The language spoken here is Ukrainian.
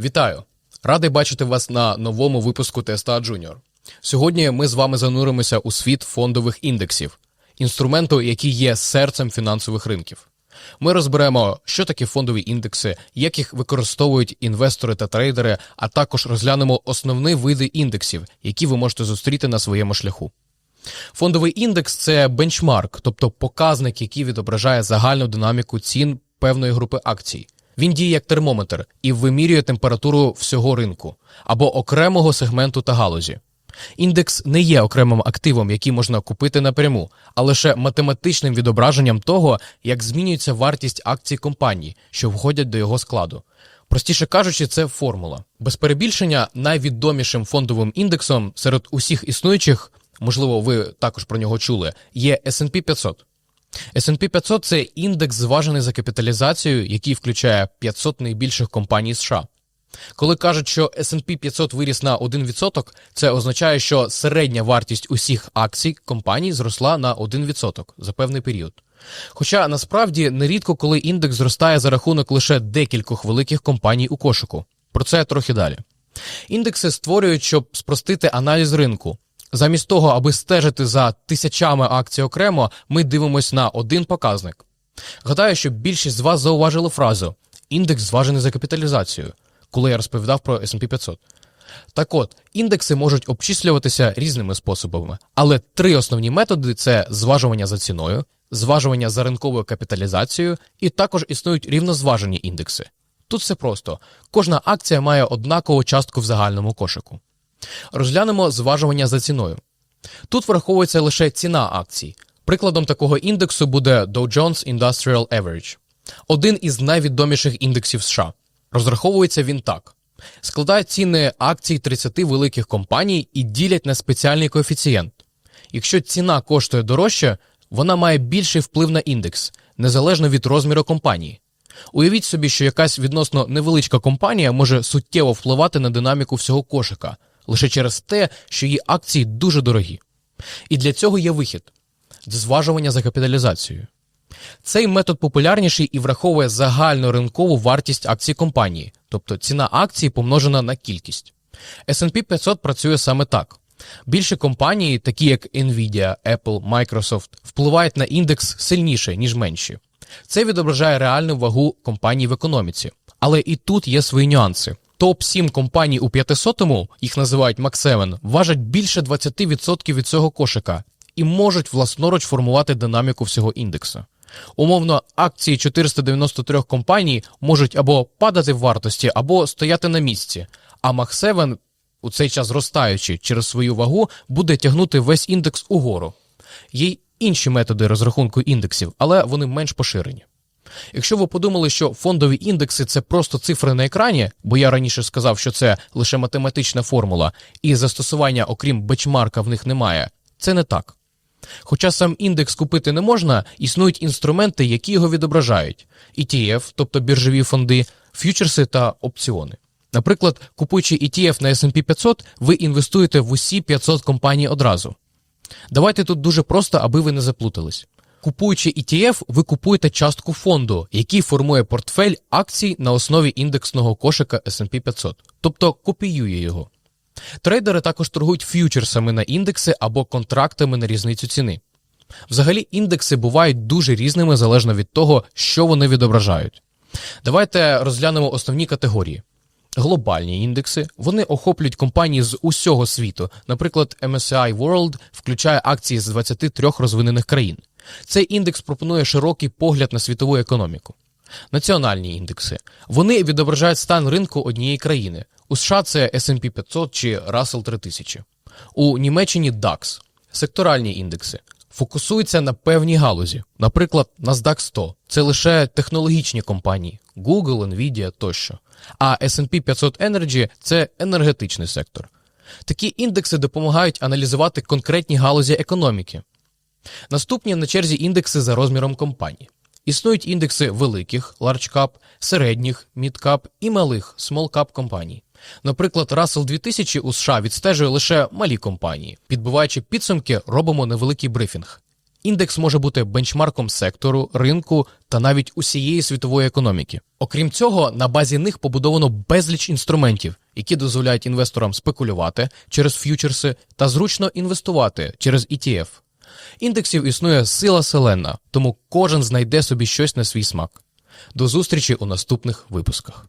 Вітаю! Радий бачити вас на новому випуску Теста Junior. Сьогодні ми з вами зануримося у світ фондових індексів, інструменту, який є серцем фінансових ринків. Ми розберемо, що таке фондові індекси, як їх використовують інвестори та трейдери, а також розглянемо основні види індексів, які ви можете зустріти на своєму шляху. Фондовий індекс це бенчмарк, тобто показник, який відображає загальну динаміку цін певної групи акцій. Він діє як термометр і вимірює температуру всього ринку або окремого сегменту та галузі. Індекс не є окремим активом, який можна купити напряму, а лише математичним відображенням того, як змінюється вартість акцій компаній, що входять до його складу. Простіше кажучи, це формула. Без перебільшення найвідомішим фондовим індексом серед усіх існуючих, можливо, ви також про нього чули, є S&P 500. S&P 500 – це індекс, зважений за капіталізацією, який включає 500 найбільших компаній США. Коли кажуть, що S&P 500 виріс на 1%, це означає, що середня вартість усіх акцій компаній зросла на 1% за певний період. Хоча насправді нерідко, коли індекс зростає за рахунок лише декількох великих компаній у кошику. Про це трохи далі. Індекси створюють, щоб спростити аналіз ринку. Замість того, аби стежити за тисячами акцій окремо, ми дивимося на один показник. Гадаю, що більшість з вас зауважили фразу індекс зважений за капіталізацією, коли я розповідав про S&P 500. Так от, індекси можуть обчислюватися різними способами, але три основні методи це зважування за ціною, зважування за ринковою капіталізацією, і також існують рівнозважені індекси. Тут все просто: кожна акція має однакову частку в загальному кошику. Розглянемо зважування за ціною. Тут враховується лише ціна акцій. Прикладом такого індексу буде Dow Jones Industrial Average, один із найвідоміших індексів США. Розраховується він так: складають ціни акцій 30 великих компаній і ділять на спеціальний коефіцієнт. Якщо ціна коштує дорожче, вона має більший вплив на індекс, незалежно від розміру компанії. Уявіть собі, що якась відносно невеличка компанія може суттєво впливати на динаміку всього кошика лише через те, що її акції дуже дорогі. І для цього є вихід зважування за капіталізацією. Цей метод популярніший і враховує загальну ринкову вартість акцій компанії, тобто ціна акції помножена на кількість. S&P 500 працює саме так. Більші компанії, такі як Nvidia, Apple, Microsoft, впливають на індекс сильніше, ніж менші. Це відображає реальну вагу компаній в економіці. Але і тут є свої нюанси. Топ-7 компаній у 500-му, їх називають 7, важать більше 20% від цього кошика і можуть власноруч формувати динаміку всього індексу. Умовно, акції 493 компаній можуть або падати в вартості, або стояти на місці, а 7, у цей час зростаючи через свою вагу, буде тягнути весь індекс угору. Є й інші методи розрахунку індексів, але вони менш поширені. Якщо ви подумали, що фондові індекси це просто цифри на екрані, бо я раніше сказав, що це лише математична формула, і застосування, окрім бечмарка, в них немає, це не так. Хоча сам індекс купити не можна, існують інструменти, які його відображають: ETF, тобто біржові фонди, ф'ючерси та опціони. Наприклад, купуючи ETF на S&P 500, ви інвестуєте в усі 500 компаній одразу. Давайте тут дуже просто, аби ви не заплутались. Купуючи ETF, ви купуєте частку фонду, який формує портфель акцій на основі індексного кошика S&P 500, тобто копіює його. Трейдери також торгують ф'ючерсами на індекси або контрактами на різницю ціни. Взагалі, індекси бувають дуже різними залежно від того, що вони відображають. Давайте розглянемо основні категорії. Глобальні індекси вони охоплюють компанії з усього світу. Наприклад, MSCI World включає акції з 23 розвинених країн. Цей індекс пропонує широкий погляд на світову економіку. Національні індекси вони відображають стан ринку однієї країни. У США це S&P 500 чи Russell 3000. У Німеччині DAX. Секторальні індекси фокусуються на певній галузі. Наприклад, NASDAQ 100 це лише технологічні компанії Google, Nvidia тощо. А S&P 500 Energy – це енергетичний сектор. Такі індекси допомагають аналізувати конкретні галузі економіки. Наступні на черзі індекси за розміром компаній. Існують індекси великих large cap, середніх mid cap і малих small cap компаній. Наприклад, Russell 2000 у США відстежує лише малі компанії. Підбиваючи підсумки, робимо невеликий брифінг. Індекс може бути бенчмарком сектору, ринку та навіть усієї світової економіки. Окрім цього, на базі них побудовано безліч інструментів, які дозволяють інвесторам спекулювати через ф'ючерси та зручно інвестувати через ETF. Індексів існує сила селена, тому кожен знайде собі щось на свій смак. До зустрічі у наступних випусках.